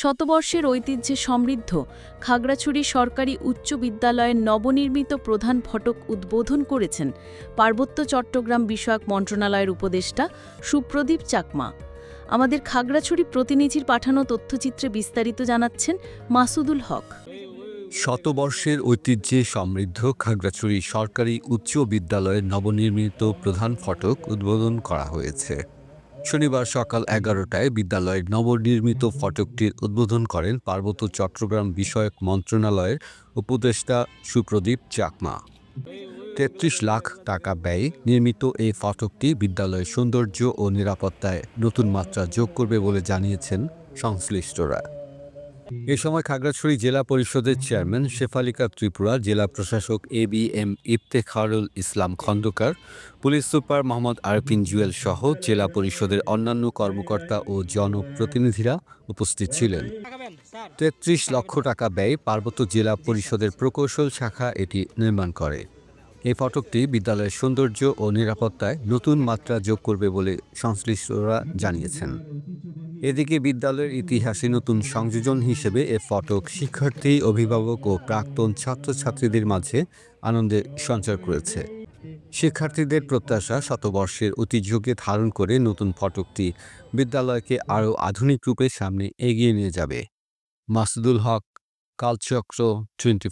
শতবর্ষের ঐতিহ্যে সমৃদ্ধ খাগড়াছড়ি সরকারি উচ্চ বিদ্যালয়ের নবনির্মিত প্রধান ফটক উদ্বোধন করেছেন পার্বত্য চট্টগ্রাম বিষয়ক মন্ত্রণালয়ের উপদেষ্টা সুপ্রদীপ চাকমা। আমাদের খাগড়াছড়ি প্রতিনিধির পাঠানো তথ্যচিত্রে বিস্তারিত জানাচ্ছেন মাসুদুল হক। শতবর্ষের ঐতিহ্যে সমৃদ্ধ খাগড়াছড়ি সরকারি উচ্চ বিদ্যালয়ের নবনির্মিত প্রধান ফটক উদ্বোধন করা হয়েছে। শনিবার সকাল এগারোটায় বিদ্যালয়ের নবনির্মিত ফটকটির উদ্বোধন করেন পার্বত্য চট্টগ্রাম বিষয়ক মন্ত্রণালয়ের উপদেষ্টা সুপ্রদীপ চাকমা। তেত্রিশ লাখ টাকা ব্যয়ে নির্মিত এই ফটকটি বিদ্যালয়ের সৌন্দর্য ও নিরাপত্তায় নতুন মাত্রা যোগ করবে বলে জানিয়েছেন সংশ্লিষ্টরা। এ সময় খাগড়াছড়ি জেলা পরিষদের চেয়ারম্যান শেফালিকা ত্রিপুরা, জেলা প্রশাসক A B M Iftekharul Islam Khandakar, police super Mohammad Arfin Jewel সহ জেলা পরিষদের অন্যান্য কর্মকর্তা ও জনপ্রতিনিধিরা উপস্থিত ছিলেন। তেত্রিশ লক্ষ টাকা ব্যয় পার্বত্য জেলা পরিষদের প্রকৌশল শাখা এটি নির্মাণ করে। এই ফটকটি বিদ্যালয়ের সৌন্দর্য ও নিরাপত্তায় নতুন মাত্রা যোগ করবে বলে সংশ্লিষ্টরা জানিয়েছেন। এদিকে বিদ্যালয়ের ইতিহাসে নতুন সংযোজন হিসেবে এ ফটক শিক্ষার্থী, অভিভাবক ও প্রাক্তন ছাত্রছাত্রীদের মাঝে আনন্দের সঞ্চার করেছে। শিক্ষার্থীদের প্রত্যাশা শতবর্ষের ঐতিহ্যকে ধারণ করে নতুন ফটকটি বিদ্যালয়কে আরও আধুনিক রূপে সামনে এগিয়ে নিয়ে যাবে। মাসুদুল হক, কালচক্র টোয়েন্টি